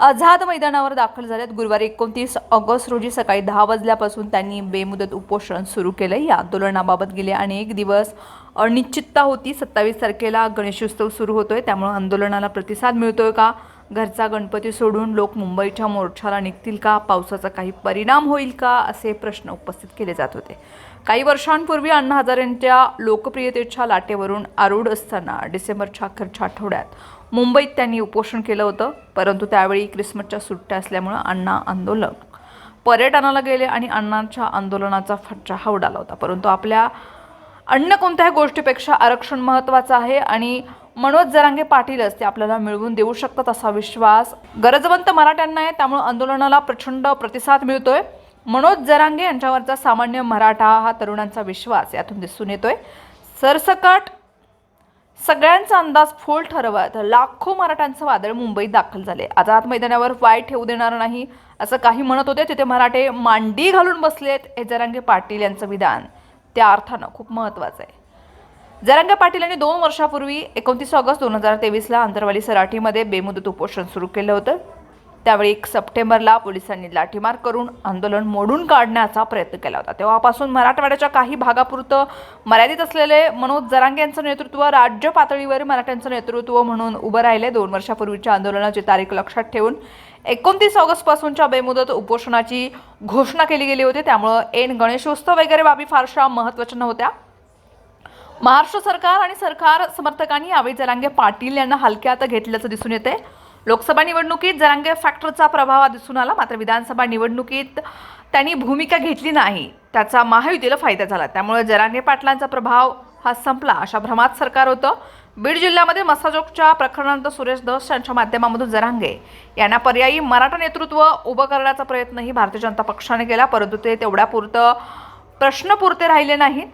आझाद मैदानावर दाखल झाल्यात गुरुवारी एकोणतीस ऑगस्ट रोजी सकाळी दहा वाजल्यापासून त्यांनी बेमुदत उपोषण सुरू केलं. या आंदोलनाबाबत गेले अनेक दिवस अनिश्चितता होती. सत्तावीस तारखेला गणेशोत्सव सुरू होतोय. त्यामुळे आंदोलनाला प्रतिसाद मिळतोय का? घरचा गणपती सोडून लोक मुंबईच्या मोर्चाला निघतील का? पावसाचा काही परिणाम होईल का? असे प्रश्न उपस्थित केले जात होते. काही वर्षांपूर्वी अण्णा हजारेंच्या लोकप्रियतेच्या लाटेवरून आरूढ असताना डिसेंबरच्या अखेरच्या आठवड्यात मुंबईत त्यांनी उपोषण केलं होतं परंतु त्यावेळी क्रिसमसच्या सुट्ट्या असल्यामुळं अण्णा आंदोलन पर्यटनाला गेले आणि अण्णांच्या आंदोलनाचा फटका हा उडाला होता. परंतु आपल्या अन्य कोणत्याही गोष्टीपेक्षा आरक्षण महत्त्वाचं आहे आणि मनोज जरांगे पाटीलच ते आपल्याला मिळवून देऊ शकतात असा विश्वास गरजवंत मराठ्यांना आहे त्यामुळे आंदोलनाला प्रचंड प्रतिसाद मिळतोय. मनोज जरांगे यांच्यावरचा सामान्य मराठा हा तरुणांचा विश्वास यातून दिसून येतोय. सरसकट सगळ्यांचा अंदाज फोल ठरवत लाखो मराठ्यांचं वादळ मुंबईत दाखल झाले. आझाद मैदानावर वाय ठेवू देणार नाही असं काही म्हणत होते तिथे मराठे मांडी घालून बसलेत हे जरांगे पाटील यांचं विधान. त्या अर्थानं खूप महत्त्वाचं आहे. जरांगे पाटील यांनी दोन वर्षापूर्वी एकोणतीस ऑगस्ट दोन हजार तेवीसला आंतरवाली सराठीमध्ये बेमुदत उपोषण सुरू केलं होतं. त्यावेळी एक सप्टेंबरला पोलिसांनी लाठीमार करून आंदोलन मोडून काढण्याचा प्रयत्न केला होता. तेव्हापासून मराठवाड्याच्या काही भागापुरतं मर्यादित असलेले मनोज जरांगे यांचं नेतृत्व राज्य पातळीवर मराठ्यांचं नेतृत्व म्हणून उभं राहिले. दोन वर्षापूर्वीच्या आंदोलनाची तारीख लक्षात ठेवून एकोणतीस ऑगस्टपासूनच्या बेमुदत उपोषणाची घोषणा केली गेली होती. त्यामुळं ऐन गणेशोत्सव वगैरे बाबी फारशा महत्त्वाच्या नव्हत्या. महाराष्ट्र सरकार आणि सरकार समर्थकांनी यावेळी जरांगे पाटील यांना हलक्यात घेतल्याचं दिसून येते लोकसभा निवडणुकीत जरांगे फॅक्टरचा प्रभाव हा दिसून आला. मात्र विधानसभा निवडणुकीत त्यांनी भूमिका घेतली नाही. त्याचा महायुतीला फायदा झाला. त्यामुळे जरांगे पाटलांचा प्रभाव हा संपला. अशा भ्रमात सरकार होतं. बीड जिल्ह्यामध्ये मसाजोगच्या प्रकरणानंतर सुरेश धस यांच्या माध्यमामधून जरांगे यांना पर्यायी मराठा नेतृत्व उभं करण्याचा प्रयत्नही भारतीय जनता पक्षाने केला परंतु ते तेवढ्यापुरतं प्रश्नपुरते राहिले नाहीत.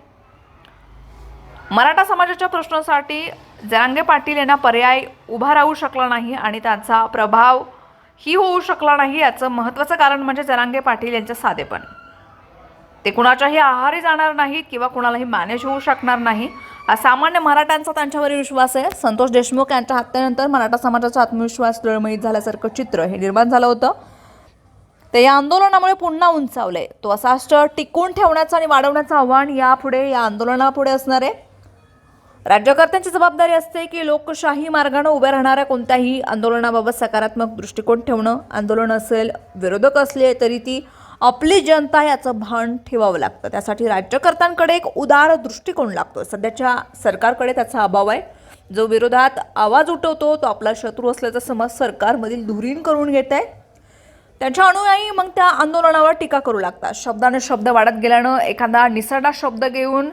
मराठा समाजाच्या प्रश्नासाठी जरांगे पाटील यांना पर्याय उभा राहू शकला नाही आणि त्यांचा प्रभाव ही होऊ शकला नाही याचं महत्त्वाचं कारण म्हणजे जरांगे पाटील यांचं साधेपण. ते कुणाच्याही आहारी जाणार नाहीत किंवा कुणालाही मॅनेज होऊ शकणार नाही. हा सामान्य मराठ्यांचा त्यांच्यावर विश्वास आहे. संतोष देशमुख यांच्या हत्येनंतर मराठा समाजाचा आत्मविश्वास तळमळीत झाल्यासारखं चित्र हे निर्माण झालं होतं. ते या आंदोलनामुळे पुन्हा उंचावलंय तो असाच टिकून ठेवण्याचं आणि वाढवण्याचं आव्हान यापुढे या आंदोलनापुढे असणार आहे. राज्यकर्त्यांची जबाबदारी असते की लोकशाही मार्गानं उभ्या राहणाऱ्या कोणत्याही आंदोलनाबाबत सकारात्मक दृष्टिकोन ठेवणं. आंदोलन असेल विरोधक असले तरी ती आपली जनता याचं भान ठेवावं लागतं. त्यासाठी राज्यकर्त्यांकडे एक उदार दृष्टिकोन लागतो सध्याच्या सरकारकडे त्याचा अभाव आहे. जो विरोधात आवाज उठवतो तो आपला शत्रू असल्याचा समज सरकारमधील धुरीण करून घेत आहे. त्यांच्या अनुयायी मग त्या आंदोलनावर टीका करू लागतात. शब्दाने शब्द वाढत गेल्यानं एखादा निसरडा शब्द घेऊन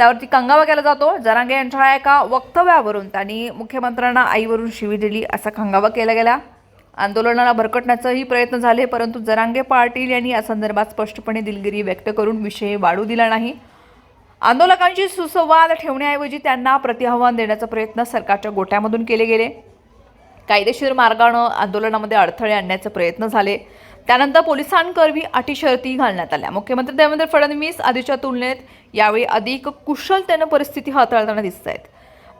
त्यावरती कंगावा केला जातो. जरांगे यांच्या एका वक्तव्यावरून त्यांनी मुख्यमंत्र्यांना आईवरून शिवी दिली असा कंगावा केला गेला. आंदोलनाला भरकटण्याचाही प्रयत्न झाले परंतु जरांगे पाटील यांनी या संदर्भात स्पष्टपणे दिलगिरी व्यक्त करून विषय वाढू दिला नाही. आंदोलकांशी सुसंवाद ठेवण्याऐवजी त्यांना प्रतिआव्हान देण्याचा प्रयत्न सरकारच्या गोट्यामधून केले गेले. कायदेशीर मार्गानं आंदोलनामध्ये अडथळे आणण्याचे प्रयत्न झाले. त्यानंतर पोलिसांकरवी अटी शर्ती घालण्यात आल्या. मुख्यमंत्री देवेंद्र फडणवीस आधीच्या तुलनेत यावेळी अधिक कुशलतेनं परिस्थिती हाताळताना दिसत आहेत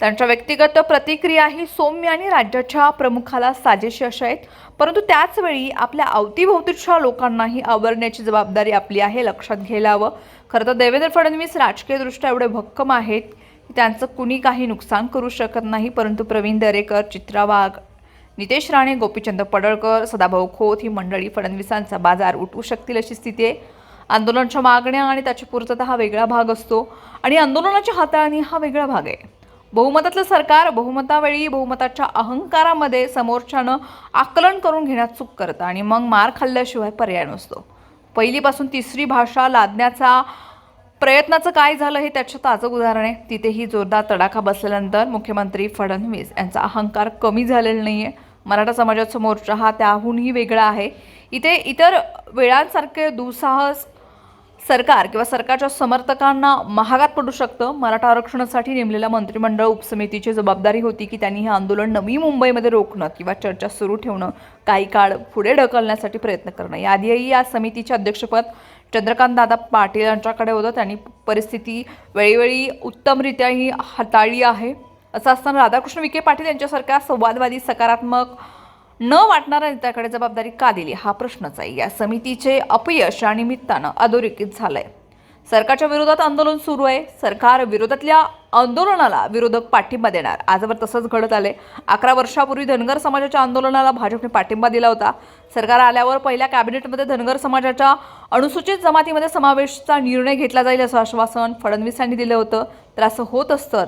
त्यांच्या व्यक्तिगत प्रतिक्रिया ही सौम्य आणि राज्याच्या प्रमुखाला साजेशी अशा आहेत. परंतु त्याचवेळी आपल्या अवतीभोवतीच्या लोकांनाही आवरण्याची जबाबदारी आपली आहे लक्षात घ्यायला हवं खरं तर देवेंद्र फडणवीस राजकीयदृष्ट्या एवढे भक्कम आहेत त्यांचं कुणी काही नुकसान करू शकत नाही. परंतु प्रवीण दरेकर चित्रा वाघ नितेश राणे गोपीचंद पडळकर सदाभाऊ खोत ही मंडळी फडणवीसांचा बाजार उठवू शकतील अशी स्थिती आहे. आंदोलनाच्या मागण्या आणि त्याची पूर्तता हा वेगळा भाग असतो आणि आंदोलनाची हाताळणी हा वेगळा भाग आहे. बहुमतातलं सरकार बहुमतावेळी बहुमताच्या अहंकारामध्ये समोरच्यानं आकलन करून घेण्यात चूक करतं आणि मग मार खाल्ल्याशिवाय पर्याय नसतो. पहिलीपासून तिसरी भाषा लादण्याचा प्रयत्नाचं काय झालं हे त्याचं ताजं उदाहरण आहे. तिथेही जोरदार तडाखा बसल्यानंतर मुख्यमंत्री फडणवीस यांचा अहंकार कमी झालेला नाही आहे मराठा मोर्चा हा त्याहूनही वेगळा आहे. इथे इतर वेळांसारखे दुसाहस सरकार किंवा सरकारच्या समर्थकांना महागात पडू शकतं. मराठा आरक्षणासाठी नेमलेल्या मंत्रिमंडळ उपसमितीची जबाबदारी होती की त्यांनी हे आंदोलन नवी मुंबईमध्ये रोखणं किंवा चर्चा सुरू ठेवणं काही काळ पुढे ढकलण्यासाठी प्रयत्न करणं. याआधीही या समितीचे अध्यक्षपद चंद्रकांत दादा पाटील यांच्याकडे होतं. त्यांनी परिस्थिती वेळोवेळी उत्तमरित्याही हाताळली आहे. असं असताना राधाकृष्ण विखे पाटील यांच्यासारख्या संवादवादी सकारात्मक न वाटणाऱ्या नेत्याकडे जबाबदारी का दिली? हा प्रश्नच आहे. या समितीचे अपयश या निमित्तानं अधोरेखित झालंय. सरकारच्या विरोधात आंदोलन सुरू आहे. सरकार विरोधातल्या आंदोलनाला विरोधक पाठिंबा देणार. आजवर तसंच घडत आले अकरा वर्षापूर्वी धनगर समाजाच्या आंदोलनाला भाजपने पाठिंबा दिला होता. सरकार आल्यावर पहिल्या कॅबिनेटमध्ये धनगर समाजाच्या अनुसूचित जमातीमध्ये समावेशचा निर्णय घेतला जाईल असं आश्वासन फडणवीस यांनी दिलं होतं. तर असं होत असतं.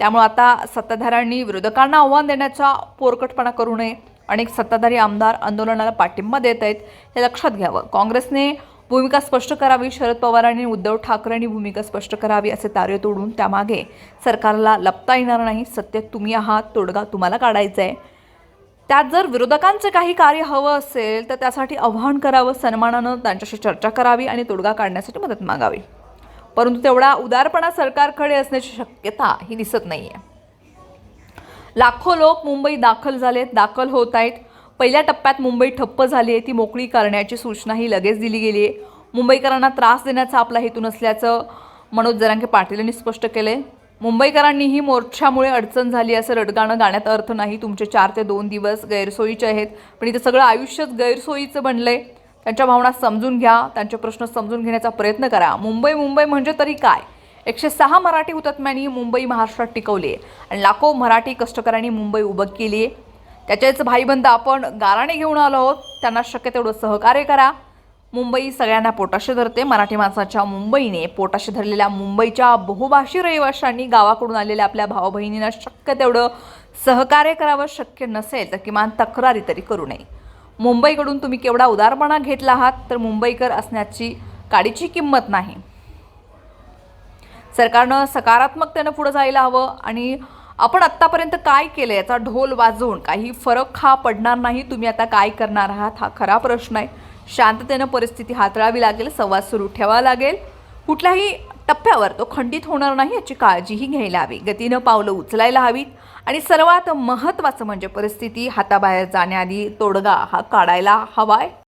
त्यामुळे आता सत्ताधाऱ्यांनी विरोधकांना आव्हान देण्याचा पोरकटपणा करू नये. अनेक सत्ताधारी आमदार आंदोलनाला पाठिंबा देत आहेत हे लक्षात घ्यावं. काँग्रेसने भूमिका स्पष्ट करावी शरद पवारांनी उद्धव ठाकरेंनी भूमिका स्पष्ट करावी असे तारे तोडून त्यामागे सरकारला लपता येणार नाही. सत्य तुम्ही आहात तोडगा तुम्हाला काढायचा आहे. त्यात जर विरोधकांचे काही कार्य हवं असेल तर त्यासाठी आव्हान करावं सन्मानानं त्यांच्याशी चर्चा करावी आणि तोडगा काढण्यासाठी मदत मागावी. परंतु तेवढा उदारपणा सरकारकडे असण्याची शक्यता ही दिसत नाही आहे लाखो लोक मुंबई दाखल झालेत दाखल होत आहेत. पहिल्या टप्प्यात मुंबई ठप्प झाली आहे ती मोकळी करण्याची सूचनाही लगेच दिली गेली आहे. मुंबईकरांना त्रास देण्याचा आपला हेतू नसल्याचं मनोज जरांगे पाटील यांनी स्पष्ट केलं आहे मुंबईकरांनीही मोर्चामुळे अडचण झाली असं रडगाणं गाण्यात अर्थ नाही. तुमचे चार ते दोन दिवस गैरसोयीचे आहेत. पण इथं सगळं आयुष्यच गैरसोयीचं बनलं आहे त्यांच्या भावना समजून घ्या त्यांचे प्रश्न समजून घेण्याचा प्रयत्न करा. मुंबई मुंबई म्हणजे तरी काय? एकशे सहा मराठी हुतात्म्यांनी मुंबई महाराष्ट्रात टिकवली आणि लाखो मराठी कष्टकऱ्यांनी मुंबई उभं केली आहे त्याच्याच भाईबंद आपण गाराणे घेऊन आलो आहोत. त्यांना शक्य तेवढं सहकार्य करा. मुंबई सगळ्यांना पोटाशी धरते. मराठी माणसाच्या मुंबईने पोटाशी धरलेल्या मुंबईच्या बहुभाषी रहिवाशांनी गावाकडून आलेल्या आपल्या भाऊ बहिणींना शक्य तेवढं सहकार्य करावं शक्य नसेल तर किमान तक्रारी तरी करू नये. मुंबईकडून तुम्ही केवढा उदारपणा घेतला आहात तर मुंबईकर असण्याची काडीची किंमत नाही. सरकारनं सकारात्मकतेनं पुढं जायला हवं आणि आपण आत्तापर्यंत काय केलं याचा ढोल वाजवून काही फरक हा पडणार नाही. तुम्ही आता काय करणार आहात? हा खरा प्रश्न आहे. शांततेनं परिस्थिती हाताळावी लागेल संवाद सुरू ठेवावा लागेल. कुठल्याही टप्प्यावर तो खंडित होणार नाही याची काळजीही घ्यायला हवी. गतीनं पावलं उचलायला हवीत आणि सर्वात महत्त्वाचं म्हणजे परिस्थिती हाताबाहेर जाण्याआधी तोडगा हा काढायला हवाय.